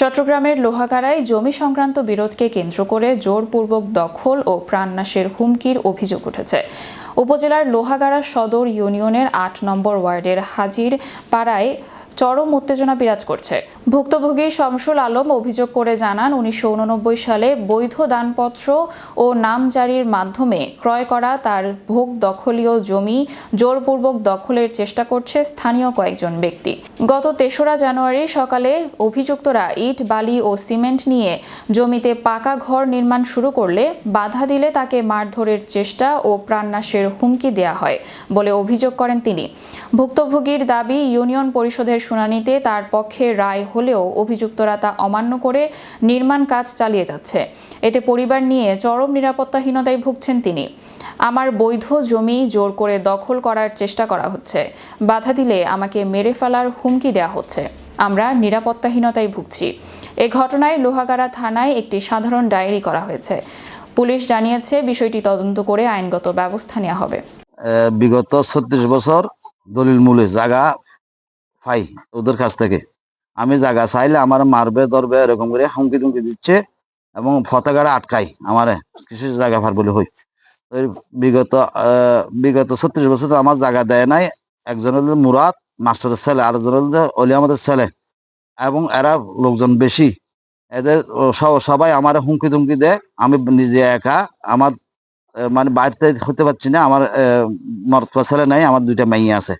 চট্টগ্রামের লোহাগাড়ায় জমি সংক্রান্ত বিরোধকে কেন্দ্র করে জোরপূর্বক দখল ও প্রাণনাশের হুমকির অভিযোগ উঠেছে। উপজেলার লোহাগাড়া সদর ইউনিয়নের আট নম্বর ওয়ার্ডের হাজির পাড়ায় চরম উত্তেজনা বিরাজ করছে। ভুক্তভোগী শমসুল আলম অভিযোগ করে জানান, উনিশশো উননব্বই সালে বৈধ দানপত্র ও নামজারির মাধ্যমে ক্রয় করা তার ভোগ দখলীয় জমি জোরপূর্বক দখলের চেষ্টা করছে স্থানীয় কয়েকজন ব্যক্তি। গত তেসরা জানুয়ারি সকালে অভিযুক্তরা ইট, বালি ও সিমেন্ট নিয়ে জমিতে পাকা ঘর নির্মাণ শুরু করলে বাধা দিলে তাকে মারধরের চেষ্টা ও প্রাণনাশের হুমকি দেয়া হয় বলে অভিযোগ করেন তিনি। ভুক্তভোগীর দাবি, ইউনিয়ন পরিষদের শুনানিতে তার পক্ষে রায় হলেও অভিযুক্তরা তা অমান্য করে নির্মাণ কাজ চালিয়ে যাচ্ছে। এতে পরিবার নিয়ে চরম নিরাপত্তাহীনতায় ভুগছেন তিনি। আমার বৈধ জমি জোর করে দখল করার চেষ্টা করা হচ্ছে। বাধা দিলে আমাকে মেরে ফেলার হুমকি দেওয়া হচ্ছে। আমরা নিরাপত্তাহীনতায় ভুগছি। এ ঘটনায় লোহাগাড়া থানায় একটি সাধারণ ডায়েরি করা হয়েছে। পুলিশ জানিয়েছে, বিষয়টি তদন্ত করে আইনগত ব্যবস্থা নেওয়া হবে। বিগত ছত্রিশ বছর দলিল মূলে জায়গা পাই ওদের কাছ থেকে। আমি জায়গা চাইলে আমার মারবে ধরবে এরকম করে হুমকি টুমকি দিচ্ছে এবং ফতেগাড়া আটকাই আমারে কিছু জায়গা ফার বলে হই? বিগত বিগত ছত্রিশ বছর আমার জায়গা দেয় নাই একজন হলো মুরাদ মাস্টারের ছেলে আর একজন হলো অলি আমাদের ছেলে এবং এরা লোকজন বেশি। এদের সব- সবাই আমার হুমকি তুমকি দেয় আমি নিজে একা আমার মানে বাড়িতে হতে পারছি না আমার আহ, ছেলে নাই আমার দুইটা মেয়ে আছে।